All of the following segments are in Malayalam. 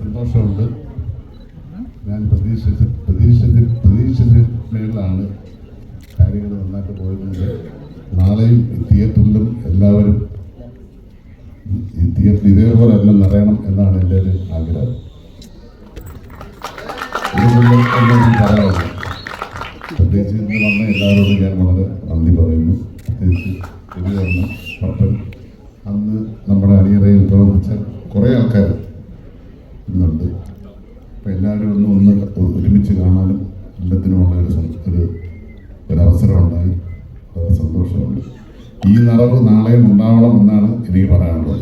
സന്തോഷമുണ്ട്. ഞാൻ പ്രതീക്ഷിച്ച പ്രതീക്ഷിച്ച പ്രതീക്ഷിച്ച മേളിലാണ് കാര്യങ്ങൾ നന്നായിട്ട് പോയിരുന്നത്. നാളെയും തിയേറ്ററിലും എല്ലാവരും ഈ തിയേറ്റർ ഇതേപോലെ എല്ലാം നിറയണം എന്നാണ് എന്റെ ഒരു ആഗ്രഹം പ്രത്യേകിച്ച് വന്ന എല്ലാവരോടും ഞാൻ വളരെ നന്ദി പറയുന്നു. പ്രത്യേകിച്ച് അന്ന് നമ്മുടെ അണിയറയിൽ പ്രവർത്തിച്ച കുറേ ആൾക്കാർ ഇന്നുണ്ട് അപ്പം എല്ലാവരും ഒന്ന് ഒന്ന് ഒരുമിച്ച് കാണാനും എല്ലാത്തിനുമുള്ള ഒരു ഒരു ഒരവസരം ഉണ്ടായി വളരെ സന്തോഷമുണ്ട്. ഈ നിറവ് നാളെയും ഉണ്ടാവണം എന്നാണ് എനിക്ക് പറയാനുള്ളത്.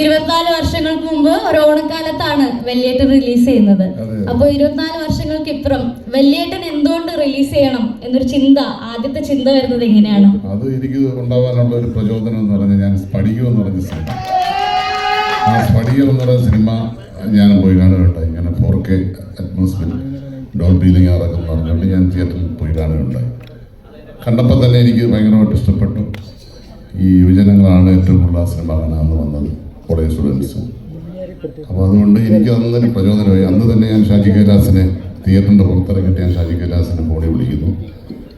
ഇരുപത്തിനാല് വർഷങ്ങൾക്ക് മുമ്പ് ഒരു ഓണക്കാലത്താണ് വെള്ളിയേട്ടൻ റിലീസ് ചെയ്യുന്നത്. അപ്പോൾ അപ്പൊ ഇരുപത്തിനാല് വർഷങ്ങൾക്ക് ഇപ്പുറം വെള്ളിയേട്ടൻ എന്തുകൊണ്ട് റിലീസ് ചെയ്യണം എന്നൊരു ചിന്ത ആദ്യത്തെ ചിന്ത വരുന്നത് എങ്ങനെയാണ്? അത് എനിക്ക് ഉണ്ടാവാനുള്ള ഒരു പ്രചോദനം എന്ന് പറഞ്ഞാൽ ഞാൻ പഠിക്കുമെന്ന് പറഞ്ഞ സിനിമ ആ സ്ഫടികം എന്ന് പറയുന്ന സിനിമ ഞാൻ പോയി കാണുകയുണ്ടായി ഇങ്ങനെ ഫോർ കെ അറ്റ്മോസ്ഫിയർ ഡോൾബിയിലിങ് ഇറക്കും പറഞ്ഞുകൊണ്ട് ഞാൻ തിയേറ്ററിൽ പോയി കാണുകയുണ്ടായി കണ്ടപ്പോൾ തന്നെ എനിക്ക് ഭയങ്കരമായിട്ട് ഇഷ്ടപ്പെട്ടു. ഈ യുവജനങ്ങളാണ് ഏറ്റവും കൂടുതൽ ആ സിനിമ കാണാമെന്ന് വന്നത് കോളേജ് സ്റ്റുഡൻസ് അപ്പോൾ അതുകൊണ്ട് എനിക്ക് അന്ന് തന്നെ പ്രചോദനമായി. അന്ന് തന്നെ ഞാൻ ഷാജി കൈലാസിനെ തിയേറ്ററിന്റെ പുറത്തിറങ്ങിയിട്ട് ഞാൻ ഷാജി കൈലാസിനെ ഫോണിൽ വിളിക്കുന്നു.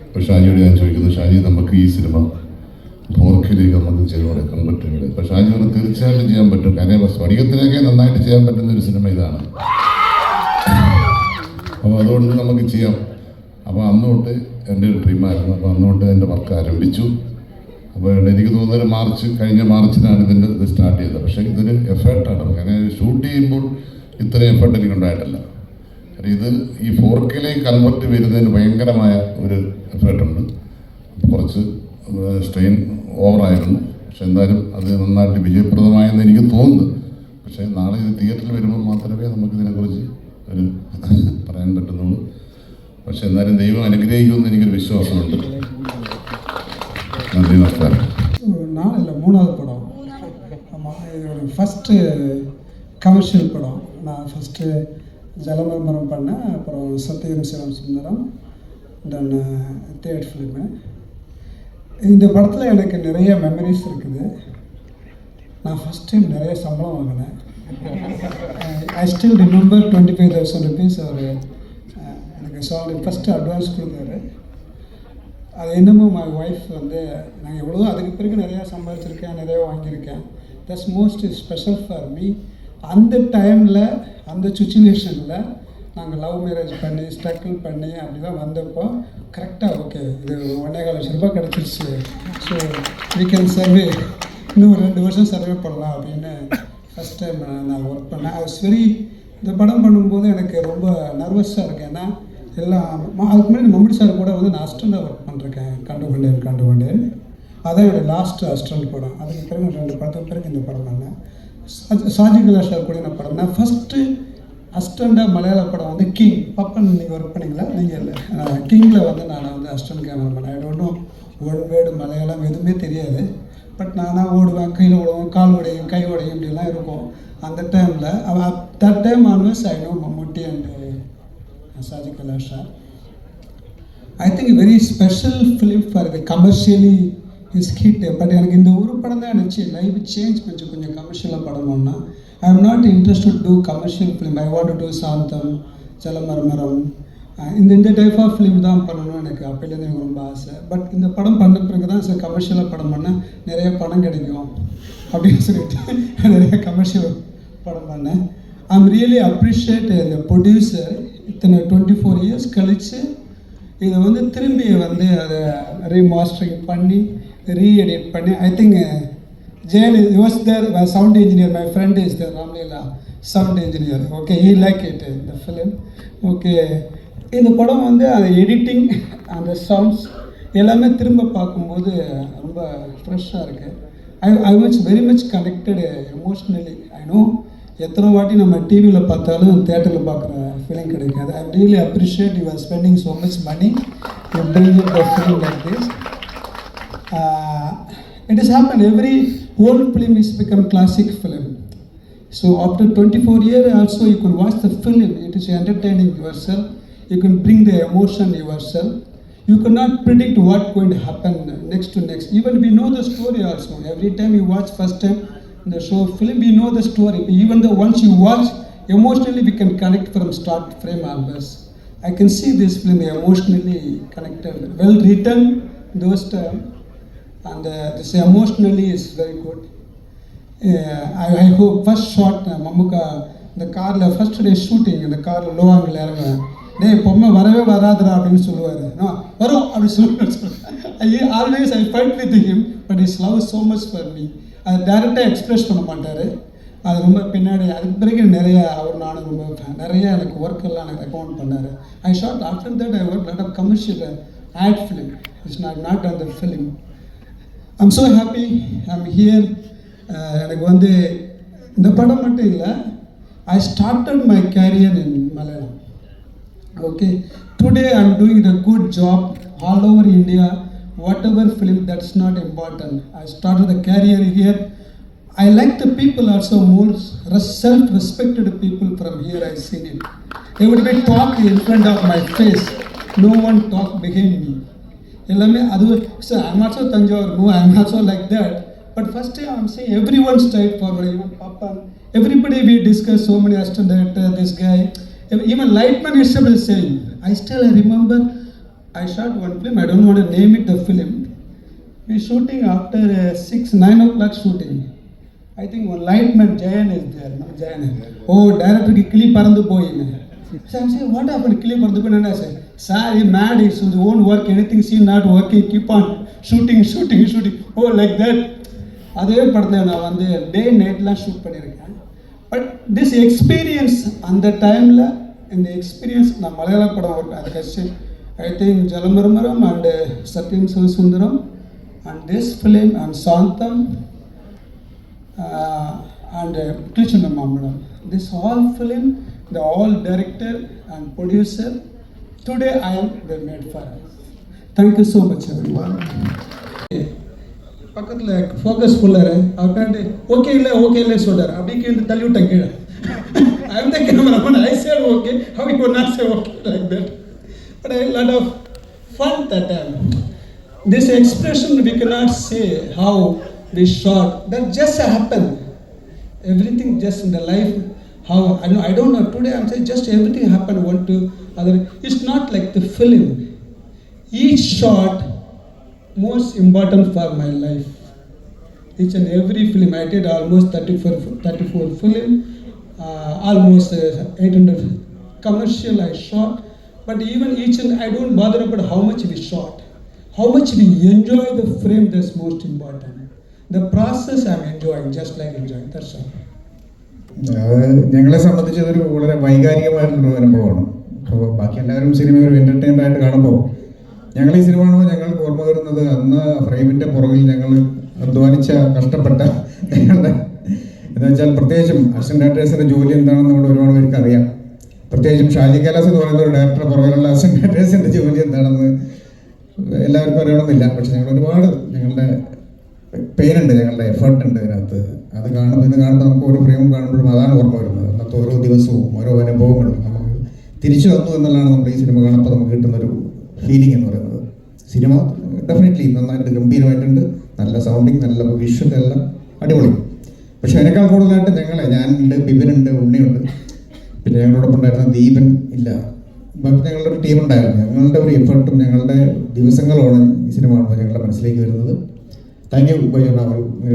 അപ്പോൾ ഷാജിയോട് ഞാൻ ചോദിക്കുന്നു ഷാജി നമുക്ക് ഈ സിനിമ ഫോർക്കിലേക്ക് നമുക്ക് ചെയ്തുകൊടുക്കാൻ പറ്റുന്നത്. പക്ഷെ ഷാജി പറഞ്ഞു തീർച്ചയായിട്ടും ചെയ്യാൻ പറ്റും. കാര്യം സ്ഫടികത്തിനൊക്കെ നന്നായിട്ട് ചെയ്യാൻ പറ്റുന്ന ഒരു സിനിമ ഇതാണ്. അപ്പോൾ അതുകൊണ്ട് നമുക്ക് ചെയ്യാം. അപ്പോൾ അന്നോട്ട് എന്റെ ഒരു ഡ്രീമായിരുന്നു അപ്പോൾ അന്നോട്ട് എന്റെ വർക്ക് ആരംഭിച്ചു. അപ്പോൾ എനിക്ക് തോന്നുന്നത് മാർച്ച് കഴിഞ്ഞ മാർച്ചിനാണ് ഇതിന്റെ ഇത് സ്റ്റാർട്ട് ചെയ്തത്. പക്ഷേ ഇതൊരു എഫേർട്ടാണ് കാരണം ഷൂട്ട് ചെയ്യുമ്പോൾ ഇത്രയും എഫേർട്ട് എനിക്ക് ഉണ്ടായിട്ടില്ല. ഇത് ഈ ഫോർ കെയിലേക്ക് കൺവെർട്ട് വരുന്നതിന് ഭയങ്കരമായ ഒരു എഫേർട്ടുണ്ട് കുറച്ച് സ്ട്രെയിൻ ഓവറായിരുന്നു പക്ഷെ എന്തായാലും അത് നന്നായിട്ട് വിജയപ്രദമായെന്ന് എനിക്ക് തോന്നുന്നു പക്ഷേ നാളെ ഇത് തിയേറ്ററിൽ വരുമ്പോൾ മാത്രമേ നമുക്ക് ഇതിനെക്കുറിച്ച് ഒരു പറയാൻ പറ്റുന്നുള്ളൂ പക്ഷെ എന്നാലും ദൈവം അനുഗ്രഹിക്കുമെന്ന് എനിക്കൊരു വിശ്വാസമുണ്ട് നന്ദി നമസ്കാരം நான் இல்லை மூணாவது படம் ஆமாம் இது ஒரு ஃபஸ்ட்டு கமர்ஷியல் படம் நான் ஃபஸ்ட்டு ஜலமர்மரம் பண்ணேன் அப்புறம் Sathyam Shivam Sundaram then third film இந்த படத்தில் எனக்கு நிறைய மெமரிஸ் இருக்குது. நான் ஃபஸ்ட் டைம் நிறைய சம்பளம் வாங்கினேன். I still remember twenty five thousand rupees அவர் எனக்கு சாலரி ஃபஸ்ட்டு அட்வான்ஸ் கொடுத்தாரு. அது என்னமோ மை ஒய்ஃப் வந்து நான் எவ்வளோ அதுக்கு பிறகு நிறையா சம்பாதிச்சிருக்கேன் நிறையா வாங்கியிருக்கேன். That's most special for me அந்த டைமில் அந்த சுச்சுவேஷனில் நாங்கள் லவ் மேரேஜ் பண்ணி ஸ்ட்ரகிள் பண்ணி அப்படி தான் வந்தப்போ கரெக்டாக ஓகே இது ஒன்றே கால லட்ச ரூபாய் கிடச்சிருச்சு. ஸோ we கேன் சர்வே இன்னும் ஒரு ரெண்டு வருஷம் சர்வே பண்ணலாம் அப்படின்னு ஃபஸ்ட் டைம் நான் ஒர்க் பண்ணேன். அது சரி இந்த படம் பண்ணும்போது எனக்கு ரொம்ப நர்வஸாக இருக்கேன் ஏன்னா எல்லாம் அதுக்கு முன்னாடி மம்முடி சார் கூட வந்து நான் அஸ்டண்டாக ஒர்க் பண்ணிருக்கேன். கண்டு கொண்டேன் கண்டு கொண்டேன் அதான் என்னோடய லாஸ்ட் அஸ்டண்ட் படம். அதுக்கு பிறகு ரெண்டு படத்துக்கு பிறகு இந்த படம் பண்ணேன். சாஜி- சாஜி கூட நான் படம் நான் ஃபஸ்ட்டு அஸ்டண்டாக மலையாள படம் வந்து கிங் பப்பன் நீங்கள் ஒர்க் பண்ணீங்களா? நீங்கள் இல்லை. கிங்கில் வந்து நான் வந்து அஸ்டன் கேமரா பண்ணேன் ஒன்றும் ஒன் வேர்டு மலையாளம் எதுவுமே தெரியாது. பட் நானாக ஓடுவேன் கையில் ஓடுவேன் கால் உடையும் கை உடையும் இப்படிலாம் இருக்கும். அந்த டைமில் that time onwards I know Mammootty and Shaji Kailas sir I think very special film for the commercially is hit but எனக்கு இந்த ஒரு படம் தான் நினச்சி லைஃப் சேஞ்ச் கொஞ்சம் கொஞ்சம் கமர்ஷியலாக படணும்னா I am not interest to commercial film I want to Shantham Jalamarmaram ah இந்த இந்த டைப் ஆஃப் ஃபிலிம் தான் பண்ணணும்னு எனக்கு அப்போலேருந்து எனக்கு ரொம்ப ஆசை. பட் இந்த படம் பண்ண பிறகு தான் சார் கமர்ஷியலாக படம் பண்ணால் நிறைய பணம் கிடைக்கும் அப்படின்னு சொல்லிட்டு நிறைய கமர்ஷியல் படம் பண்ணேன். ஐ எம் ரியலி அப்ரிஷியேட் இந்த ப்ரொடியூசர் இத்தனை டுவெண்ட்டி ஃபோர் இயர்ஸ் கழித்து இதை வந்து திரும்பி வந்து அதை ரீமாஸ்டரிங் பண்ணி ரீஎடிட் பண்ணி I think Jayali was there sound engineer my friend is there Ramleela sound engineer okay he like it இந்த ஃபிலிம் ஓகே இந்த படம் வந்து அந்த எடிட்டிங் அந்த சவுண்ட்ஸ் எல்லாமே திரும்ப பார்க்கும்போது ரொம்ப ஃப்ரெஷ்ஷாக இருக்குது I I much very much connected emotionally I know எத்தனை வாட்டி நம்ம டிவியில் பார்த்தாலும் தேட்டரில் பார்க்குற ஃபீலிங் கிடைக்காது. I really appreciate you are spending so much money you bring it the feeling like this it is happen every whole film is become classic film. So after 24 years also you can watch the film, it is entertaining yourself, you can bring the emotion yourself. You cannot predict what going to happen next to next. Even we know the story also. Every time you watch first time the show film, we know the story. Even though once you watch, emotionally we can connect from start frame onwards. I can see this film emotionally connected, well written those terms and uh, this emotionally is very good. Uh, I, I hope first shot uh, Mamuka இந்த காரில் ஃபர்ஸ்ட் டே ஷூட்டிங் இந்த காரில் லோ ஆங்கிள் இறங்குவேன் டேய் பொம்மை வரவே வராதுடா அப்படின்னு சொல்லுவார். நான் வரும் அப்படி சொல்லுவேன் I always I fight with him but is love so much for me அதை டேரெக்டாக எக்ஸ்பிரஸ் பண்ண மாட்டார். அது ரொம்ப பின்னாடி அதுக்கு பிறகு நிறைய அவர் நானும் ரொம்ப நிறைய எனக்கு ஒர்க் எல்லாம் எனக்கு ரெக்கமெண்ட் பண்ணார். I shot after that I work lot of commercial ad film it's not not அந்த film I'm so happy I'm here எனக்கு வந்து இந்த படம் மட்டும் இல்லை I started my career in Malayalam okay today I'm doing a good job all over India whatever film that's not important I started the career here I like the people also more self respected people from here I seen it everybody talk in front of my face no one talk behind me எல்லாமே அது sir I'm also Thanjavur move I'm also like that but first I'm say every one straightforward even பாப்பா everybody we discuss so many assistant director this guy even lightman is is saying I still I remember I shot one film I don't want name it the film we shooting after six nine o'clock shooting I think one lightman Jayan is there நம்ம ஜெயன் ஓ டேரக்டருக்கு கிளி பறந்து போயின்னு. சார் சார் வாட் ஆஃப் கிளி பறந்து போய் என்ன sir Sir, mad, own work any anything scene not working keep on shooting shooting shooting Oh, like that. அதே படத்தில் நான் வந்து டே நைட்லாம் ஷூட் பண்ணியிருக்கேன். பட் திஸ் எக்ஸ்பீரியன்ஸ் அந்த டைமில் இந்த எக்ஸ்பீரியன்ஸ் நான் மலையாள படம் ஒர்க் அது I think ஜலமரமரம் and Sathyam Sivasundaram and this film and Santham and Krishnamma madam this all film the all director and producer today I am they made for us. Thank you so much everyone. பக்கத்தில் ஃபோக்கஸ் ஃபுல்லாரு அவர்கிட்ட ஓகே இல்லை ஓகே இல்லை சொல்றாரு அப்படியே கீழே தள்ளி விட்டேன் கீழே I am the cameraman I said okay how you would not say okay like that but I had a lot of fun that time this expression we cannot say how we shot that just happened everything just in the life how i know i don't know today i'm saying just everything happened one to other it's not like the film each shot most important for my life each and every film i did almost 34 34 film uh, almost uh, 800 commercial i shot but even each and i don't bother about how much we shot how much we enjoy the frame that's most important the process i'm enjoying just like enjoying that's all ഞങ്ങളെ സംബന്ധിച്ച് അതൊരു വളരെ വൈകാരികമായിട്ടുള്ളൊരു അനുഭവമാണ് അപ്പോൾ ബാക്കി എല്ലാവരും സിനിമ ഒരു എന്റർടൈൻമെന്റ് ആയിട്ട് കാണുമ്പോൾ ഞങ്ങൾ ഈ സിനിമ കാണുമ്പോൾ ഞങ്ങൾക്ക് ഓർമ്മ വരുന്നത് അന്ന് ഫ്രെയിമിന്റെ പുറകിൽ ഞങ്ങൾ അധ്വാനിച്ച കഷ്ടപ്പെട്ട ഞങ്ങളുടെ എന്താ വെച്ചാൽ പ്രത്യേകിച്ചും അസിസ്റ്റന്റ് ഡയറക്ടേഴ്സിന്റെ ജോലി എന്താണെന്ന് നമ്മൾ ഒരുപാട് പേർക്ക് അറിയാം. പ്രത്യേകിച്ചും ഷാജി കലാസ് എന്ന് പറയുന്ന ഒരു ഡയറക്ടർ പുറകിലുള്ള അസിസ്റ്റന്റ് ഡയറക്ടേഴ്സിന്റെ ജോലി എന്താണെന്ന് എല്ലാവർക്കും അറിയണമെന്നില്ല. പക്ഷെ ഞങ്ങൾ ഒരുപാട് ഞങ്ങളുടെ പെയിനുണ്ട് ഞങ്ങളുടെ എഫേർട്ട് ഉണ്ട് ഇതിനകത്ത്. അത് കാണുമ്പോൾ ഇന്ന് കാണുമ്പോൾ നമുക്ക് ഓരോ ഫ്രെയിമും കാണുമ്പോഴും അതാണ് ഓർമ്മ വരുന്നത്. അന്നത്തെ ഓരോ ദിവസവും ഓരോ അനുഭവങ്ങളും. തിരിച്ചു വന്നു എന്നുള്ളതാണ് നമ്മുടെ ഈ സിനിമ കാണുമ്പോൾ നമുക്ക് കിട്ടുന്ന ഒരു ഫീലിംഗ് എന്ന് പറയുന്നത്. സിനിമ ഡെഫിനറ്റ്ലി നന്നായിട്ട് ഗംഭീരമായിട്ടുണ്ട്. നല്ല സൗണ്ടിങ് നല്ല വിഷ്വൽ എല്ലാം അടിപൊളി. പക്ഷെ അതിനേക്കാൾ കൂടുതലായിട്ട് ഞങ്ങളെ ഞാനുണ്ട് ബിബിനുണ്ട് ഉണ്ണിയുണ്ട്. പിന്നെ ഞങ്ങളോടൊപ്പം ഉണ്ടായിരുന്ന ദീപൻ ഇല്ല. ബാക്കി ഞങ്ങളുടെ ഒരു ടീം ഉണ്ടായിരുന്നു. ഞങ്ങളുടെ ഒരു എഫേർട്ടും ഞങ്ങളുടെ ദിവസങ്ങളുമാണ് ഈ സിനിമ കാണുമ്പോൾ ഞങ്ങളുടെ മനസ്സിലേക്ക് വരുന്നത്. താങ്ക് യു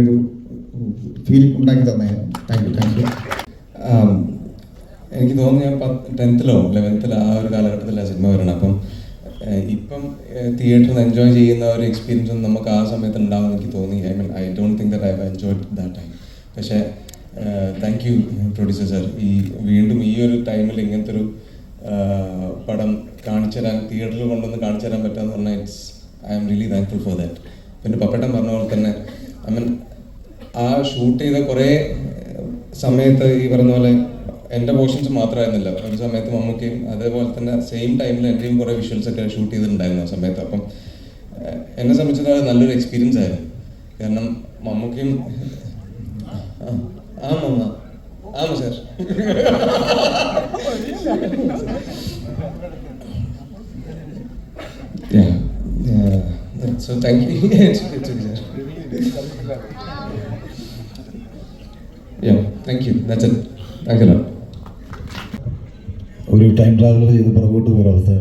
ഒരു ഫീൽ ഉണ്ടാക്കി തന്നെ താങ്ക് യു താങ്ക് യു എനിക്ക് തോന്നുന്നു ഞാൻ ടെൻത്തിലോ ലെവൻത്തിലോ ആ ഒരു കാലഘട്ടത്തിലാണ് സിനിമ വരണം അപ്പം ഇപ്പം തിയേറ്ററിൽ എൻജോയ് ചെയ്യുന്ന ഒരു എക്സ്പീരിയൻസ് ഒന്നും നമുക്ക് ആ സമയത്ത് ഉണ്ടാവും എനിക്ക് തോന്നി I mean I don't think that I have enjoy that time പക്ഷേ താങ്ക് യു പ്രൊഡ്യൂസർ സാർ ഈ വീണ്ടും ഈ ഒരു ടൈമിൽ ഇങ്ങനത്തെ ഒരു പടം കാണിച്ചു തരാൻ തിയേറ്ററിൽ കൊണ്ടുവന്ന് കാണിച്ചു തരാൻ പറ്റാന്ന് പറഞ്ഞാൽ it's I am really thankful for that പിന്നെ പപ്പട്ടൻ പറഞ്ഞ പോലെ തന്നെ ഐ മീൻ ആ ഷൂട്ട് ചെയ്ത കുറേ സമയത്ത് ഈ പറഞ്ഞ പോലെ എന്റെ പോർഷൻസ് മാത്രമായിരുന്നില്ല. ഒരു സമയത്ത് മമ്മൂക്കയും അതേപോലെ തന്നെ സെയിം ടൈമിൽ എന്റെയും കുറേ വിഷ്വൽസ് ഒക്കെ ഷൂട്ട് ചെയ്തിട്ടുണ്ടായിരുന്നു ആ സമയത്ത്. അപ്പം എന്നെ സംബന്ധിച്ചിടത്തോളം നല്ലൊരു എക്സ്പീരിയൻസ് ആയിരുന്നു. കാരണം മമ്മൂക്കയും ആ, ആ മമ്മ. ആമാ sir Yeah, yeah. So thank you. That's it. Thank you ഒരു ടൈം ട്രാവൽ ചെയ്ത് പുറകോട്ട് പോയ അവസ്ഥ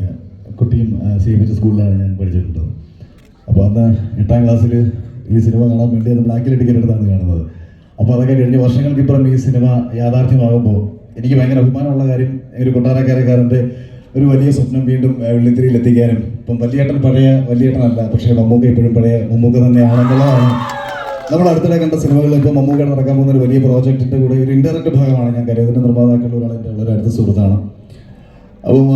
കുട്ടിയും സി എം എച്ച് സ്കൂളിലാണ് ഞാൻ പഠിച്ചിട്ടുള്ളത്. അപ്പോൾ അന്ന് എട്ടാം ക്ലാസ്സിൽ ഈ സിനിമ കാണാൻ വേണ്ടി അത് ബ്ലാക്കിൽ ടിക്കറ്റ് എടുത്താണ് കാണുന്നത്. അപ്പോൾ അതൊക്കെ കഴിഞ്ഞ് വർഷങ്ങൾക്കിപ്പുറം ഈ സിനിമ യാഥാർത്ഥ്യമാകുമ്പോൾ എനിക്ക് ഭയങ്കര അഭിമാനമുള്ള കാര്യം ഒരു കൊട്ടാരക്കാരക്കാരന്റെ ഒരു വലിയ സ്വപ്നം വീണ്ടും വെള്ളിത്തിരിയിൽ എത്തിക്കാനും ഇപ്പം വലിയേട്ടൻ പഴയ വലിയേട്ടനല്ല പക്ഷേ മമ്മൂക്ക ഇപ്പോഴും പഴയ മമ്മൂക്ക തന്നെയാണെന്നുള്ളതാണ് നമ്മൾ അടുത്തിടെ കണ്ട സിനിമകളിൽ ഇപ്പോൾ മമ്മൂക്കയുടെ നടക്കാൻ പോകുന്ന ഒരു വലിയ പ്രോജക്റ്റിന്റെ കൂടെ ഒരു ഇൻഡയറക്റ്റ് ഭാഗമാണ് ഞാൻ കരുതുന്ന നിർമ്മാതാക്കളുടെ ഒരാളെ വളരെ അടുത്ത സുഹൃത്താണ്. അപ്പം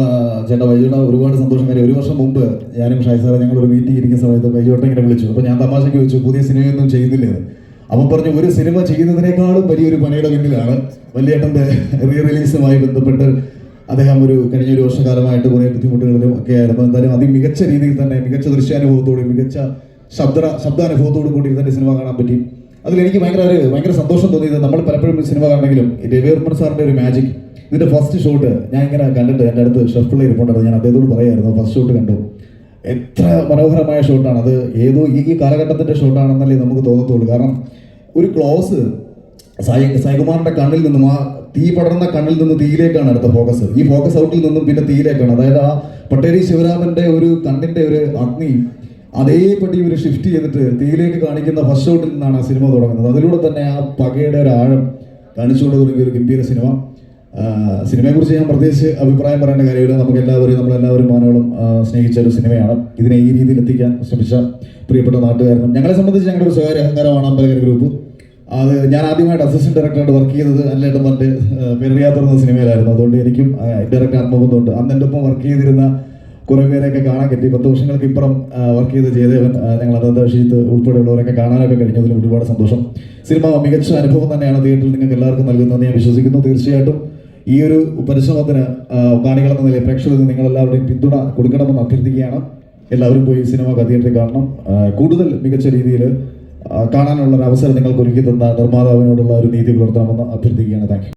ചേട്ടാ വൈജോട്ട ഒരുപാട് സന്തോഷം. കാര്യം ഒരു വർഷം മുമ്പ് ഞാനും ഷായ് സാറെ ഞങ്ങൾ ഒരു മീറ്റിംഗ് ഇരിക്കുന്ന സമയത്ത് വൈജോട്ട ഇങ്ങനെ വിളിച്ചു. അപ്പോൾ ഞാൻ തമാശയ്ക്ക് ചോദിച്ചു പുതിയ സിനിമയൊന്നും ചെയ്യുന്നില്ലേ അവൻ പറഞ്ഞു ഒരു സിനിമ ചെയ്യുന്നതിനേക്കാളും വലിയൊരു പണിയുടെ പിന്നിലാണ്. വലിയേട്ടന്റെ റീ റിലീസുമായി ബന്ധപ്പെട്ട് അദ്ദേഹം ഒരു കഴിഞ്ഞ ഒരു വർഷക്കാലമായിട്ട് കുറേ ബുദ്ധിമുട്ടുകളിലും ഒക്കെ ആയിരുന്നു. എന്തായാലും അതിമികച്ച രീതിയിൽ തന്നെ മികച്ച ദൃശ്യാനുഭവത്തോടെ മികച്ച ശബ്ദ ശബ്ദാനുഭവത്തോടു കൂടി തന്നെ സിനിമ കാണാൻ പറ്റി. അതിൽ എനിക്ക് ഭയങ്കര ഭയങ്കര സന്തോഷം തോന്നിയത് നമ്മൾ പലപ്പോഴും സിനിമ കാണണമെങ്കിലും രവിവർമ്മൻ സാറിന്റെ ഒരു മാജിക് ഇതിന്റെ ഫസ്റ്റ് ഷോട്ട് ഞാൻ ഇങ്ങനെ കണ്ടിട്ട് എന്റെ അടുത്ത് ഷെഫിൾ ഇരിപ്പുണ്ടായിരുന്നു ഞാൻ അദ്ദേഹത്തോട് പറയായിരുന്നു ഫസ്റ്റ് ഷോട്ട് കണ്ടു. എത്ര മനോഹരമായ ഷോട്ടാണ് അത് ഏതോ ഈ ഈ കാലഘട്ടത്തിന്റെ ഷോട്ടാണെന്നല്ലേ നമുക്ക് തോന്നത്തുള്ളൂ. കാരണം ഒരു ക്ലോസ് സായി സായികുമാറിന്റെ കണ്ണിൽ നിന്നും ആ തീ പടർന്ന കണ്ണിൽ നിന്ന് തീയിലേക്കാണ് അടുത്ത ഫോക്കസ് ഈ ഫോക്കസ് ഔട്ടിൽ നിന്നും പിന്നെ തീയിലേക്കാണ്. അതായത് ആ പട്ടേരി ശിവരാമന്റെ ഒരു കണ്ണിന്റെ ഒരു അഗ്നി അതേപടി ഒരു ഷിഫ്റ്റ് ചെയ്തിട്ട് തീയിലേക്ക് കാണിക്കുന്ന ഫസ്റ്റ് ഷോട്ടിൽ നിന്നാണ് ആ സിനിമ തുടങ്ങുന്നത്. അതിലൂടെ തന്നെ ആ പകയുടെ ഒരു ആഴം കാണിച്ചുകൊണ്ട് തുടങ്ങിയ ഒരു ഗംഭീര സിനിമ. സിനിമയെക്കുറിച്ച് ഞാൻ പ്രത്യേകിച്ച് അഭിപ്രായം പറയേണ്ട കാര്യമില്ല. നമുക്ക് എല്ലാവരും നമ്മളെല്ലാവരും സ്നേഹിച്ച ഒരു സിനിമയാണ്. ഇതിനെ ഈ രീതിയിൽ എത്തിക്കാൻ ശ്രമിച്ച പ്രിയപ്പെട്ട നാട്ടുകാരനും ഞങ്ങളെ സംബന്ധിച്ച് ഞങ്ങളുടെ ഒരു സ്വകാര്യ അഹങ്കാരമാണ് അമ്പലകര ഗ്രൂപ്പ്. അത് ഞാൻ ആദ്യമായിട്ട് അസിസ്റ്റന്റ് ഡയറക്ടറായിട്ട് വർക്ക് ചെയ്തത് അല്ലേട്ടൻ മറ്റ് പേരറിയാത്തുന്ന സിനിമയിലായിരുന്നു. അതുകൊണ്ട് എനിക്കും ഡയറക്ടർ ആത്മബന്ധമുണ്ട്. അന്ന് എന്റെ ഒപ്പം വർക്ക് ചെയ്തിരുന്ന കുറേ പേരെയൊക്കെ കാണാൻ പറ്റി. പത്ത് വർഷങ്ങൾക്ക് ഇപ്പുറം വർക്ക് ചെയ്ത ജയദേവൻ ഞങ്ങൾ അനന്ത ഷീത്ത് ഉൾപ്പെടെയുള്ളവരൊക്കെ കാണാനൊക്കെ കഴിഞ്ഞതിൽ ഒരുപാട് സന്തോഷം. സിനിമ മികച്ച അനുഭവം തന്നെയാണ് തിയേറ്ററിൽ നിങ്ങൾക്ക് എല്ലാവർക്കും നൽകുന്നതെന്ന് ഞാൻ വിശ്വസിക്കുന്നു. തീർച്ചയായിട്ടും ഈ ഒരു പരിശ്രമത്തിന് കാണികളെന്ന നിലയിൽ പ്രേക്ഷകർക്ക് നിങ്ങൾ എല്ലാവരുടെയും പിന്തുണ കൊടുക്കണമെന്ന് അഭ്യർത്ഥിക്കുകയാണ്. എല്ലാവരും പോയി സിനിമ തിയേറ്ററിൽ കാണണം. കൂടുതൽ മികച്ച രീതിയിൽ കാണാനുള്ള ഒരു അവസരം നിങ്ങൾക്ക് ഒരുക്കി തന്ന നിർമ്മാതാവിനോടുള്ള ഒരു നീതി പുലർത്തണമെന്ന് അഭ്യർത്ഥിക്കുകയാണ്. താങ്ക്